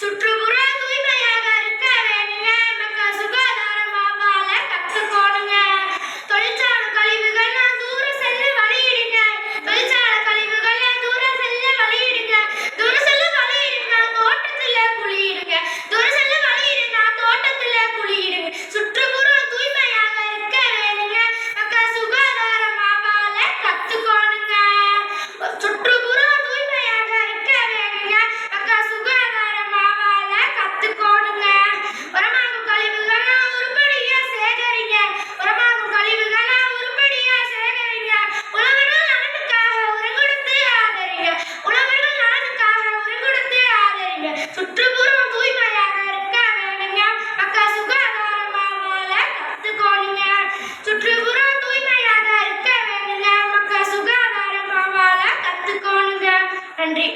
சுற்று சுற்றுப்புறம் தூய்மையாக வேணுங்க அக்கா சுகாதாரமாக கத்துக்கோணுங்க சுற்றுப்புறம் தூய்மையாக இருக்க வேணுங்க மக்கள் சுகாதாரமாக கத்துக்கோணுங்க. நன்றி.